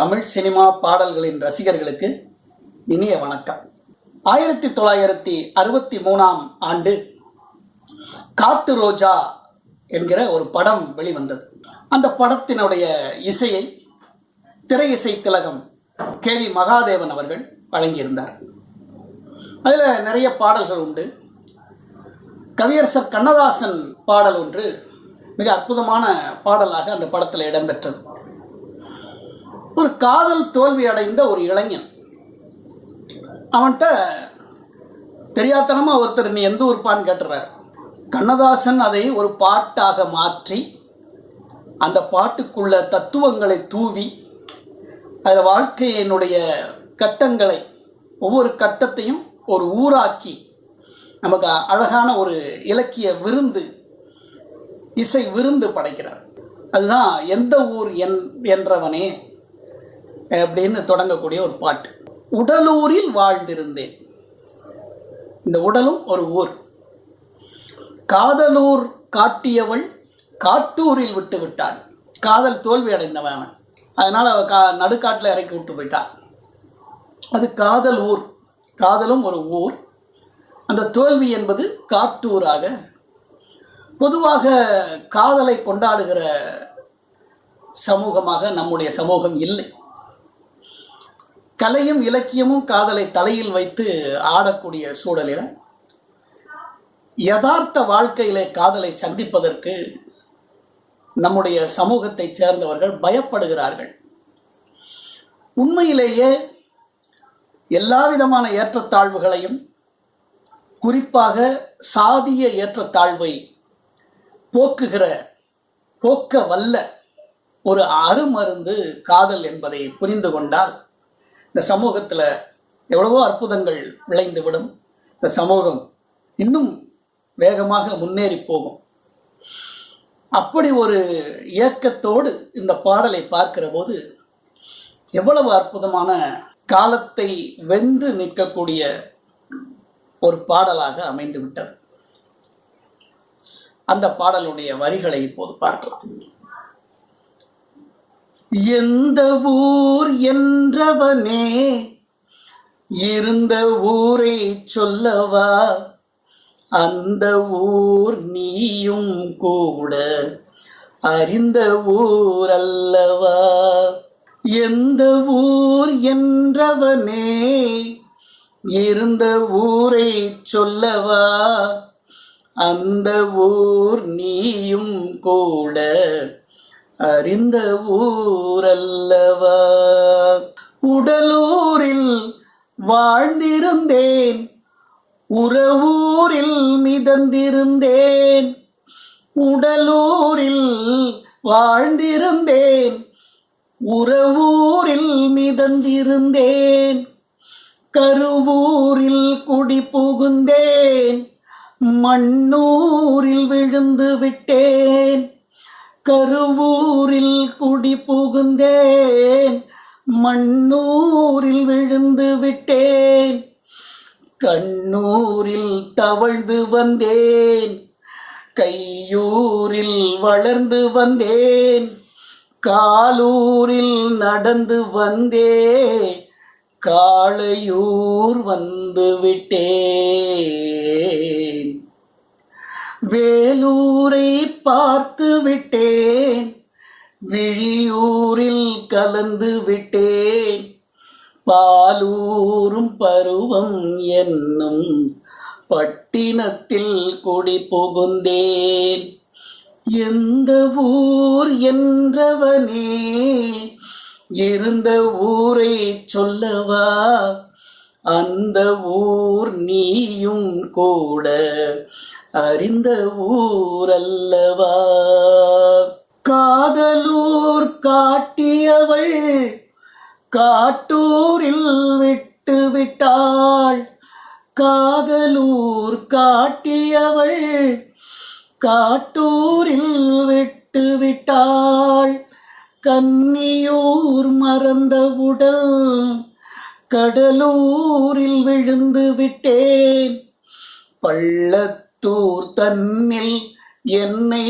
Tamil cinema பாடல்களின் ரசிகர்களுக்கு இனிய வணக்கம். ஆயிரத்தி தொள்ளாயிரத்தி அறுபத்தி மூணாம் ஆண்டு காட்டு ரோஜா என்கிற ஒரு படம் வெளிவந்தது. அந்த படத்தினுடைய இசையை திரை இசை திலகம் கே வி மகாதேவன் அவர்கள் வழங்கியிருந்தார். அதில் நிறைய பாடல்கள் உண்டு. கவியரசர் கண்ணதாசன் பாடல் ஒன்று மிக அற்புதமான பாடலாக அந்த படத்தில் இடம்பெற்றது. ஒரு காதல் தோல்வி அடைந்த ஒரு இளைஞன். அவன்கிட்ட தெரியாதனமாக ஒருத்தர் நீ எந்த ஊர்ப்பான்னு கேட்டுறாரு. கண்ணதாசன் அதை ஒரு பாட்டாக மாற்றி அந்த பாட்டுக்குள்ள தத்துவங்களை தூவி அதில் வாழ்க்கையினுடைய கட்டங்களை ஒவ்வொரு கட்டத்தையும் ஒரு ஊராக்கி நமக்கு அழகான ஒரு இலக்கிய விருந்து இசை விருந்து படைக்கிறார். அதுதான் எந்த ஊர் என் என்றவனே அப்படின்னு தொடங்கக்கூடிய ஒரு பாட்டு. உடலூரில் வாழ்ந்திருந்தேன். இந்த உடலும் ஒரு ஊர். காதலூர் காட்டியவள் காட்டூரில் விட்டு விட்டாள். காதல் தோல்வி அடைந்தவன் அவன். அதனால் அவ கா நடுக்காட்டில் இறக்கி விட்டு போயிட்டான் அது காதல் ஊர் காதலும் ஒரு ஊர். அந்த தோல்வி என்பது காட்டூராக. பொதுவாக காதலை கொண்டாடுகிற சமூகமாக நம்முடைய சமூகம் இல்லை. கலையும் இலக்கியமும் காதலை தலையில் வைத்து ஆடக்கூடிய சூழலில் யதார்த்த வாழ்க்கையிலே காதலை சந்திப்பதற்கு நம்முடைய சமூகத்தைச் சேர்ந்தவர்கள் பயப்படுகிறார்கள். உண்மையிலேயே எல்லா விதமான ஏற்றத்தாழ்வுகளையும் குறிப்பாக சாதிய ஏற்றத்தாழ்வை போக்குகிற போக்க வல்ல ஒரு அருமருந்து காதல் என்பதை புரிந்து கொண்டால் இந்த சமூகத்தில் எவ்வளவோ அற்புதங்கள் விளைந்து விடும் இந்த சமூகம் இன்னும் வேகமாக முன்னேறி போகும். அப்படி ஒரு இயக்கத்தோடு இந்த பாடலை பார்க்கிற போது எவ்வளவு அற்புதமான காலத்தை வென்று நிற்கக்கூடிய ஒரு பாடலாக அமைந்து விட்டது அந்த பாடலுடைய வரிகளை இப்போது பார்க்கலாம். எந்த ஊர் என்றவனே? இருந்த ஊரை சொல்லவா? அந்த ஊர் நீயும் கூட அறிந்த ஊர் அல்லவா? எந்த ஊர் என்றவனே? இருந்த ஊரை சொல்லவா? அந்த ஊர் நீயும் கூட அறிந்த ஊரல்லவா? உடலூரில் வாழ்ந்திருந்தேன். உறவூரில் மிதந்திருந்தேன். உடலூரில் வாழ்ந்திருந்தேன். உறவூரில் மிதந்திருந்தேன். கருவூரில் குடி புகுந்தேன். மண்ணூரில் விழுந்து விட்டேன். கருவூரில் குடி புகுந்தேன் மண்ணூரில் விழுந்து விட்டேன். கண்ணூரில் தவழ்ந்து வந்தேன் கையூரில் வளர்ந்து வந்தேன். காலூரில் நடந்து வந்தே காளையூர் வந்து விட்டேன். வேலூரை பார்த்து விட்டேன். விழியூரில் கலந்து விட்டேன். பாலூரும் பருவம் என்னும் பட்டினத்தில் குடி புகுந்தேன். எந்த ஊர் என்றவனே இருந்த ஊரை சொல்லவா? அந்த ஊர் நீயும் கூட அறிந்த ஊரல்லவா? காதலூர் காட்டியவள் காட்டூரில் விட்டு விட்டாள். காதலூர் காட்டியவள் காட்டூரில் விட்டு விட்டாள். கன்னியூர் மறந்த உடல் கடலூரில் விழுந்து விட்டேன். தூர் தன்னில் என்னை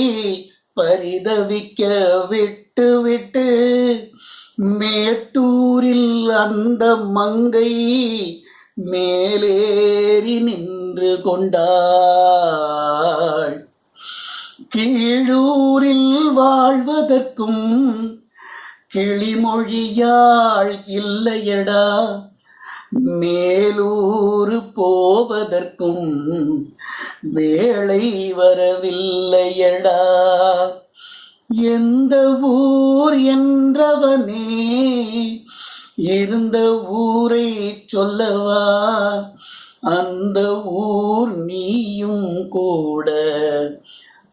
பரிதவிக்க விட்டு விட்டு மேட்டூரில் அந்த மங்கை மேலேறி நின்று கொண்டாள். கீழூரில் வாழ்வதற்கும் கிளிமொழியாள் இல்லையடா மேலூர் போவதற்கும் வேளை வரவில்லையடா. எந்த ஊர் என்றவனே இருந்த ஊரை சொல்லவா? அந்த ஊர் நீயும் கூட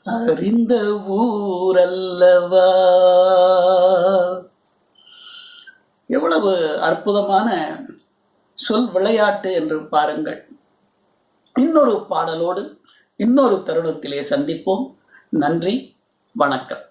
அறிந்த ஊரல்லவா? எவ்வளவு அற்புதமான சொல் விளையாட்டு என்று பாருங்கள். இன்னொரு பாடலோடு இன்னொரு தருணத்திலே சந்திப்போம். நன்றி வணக்கம்.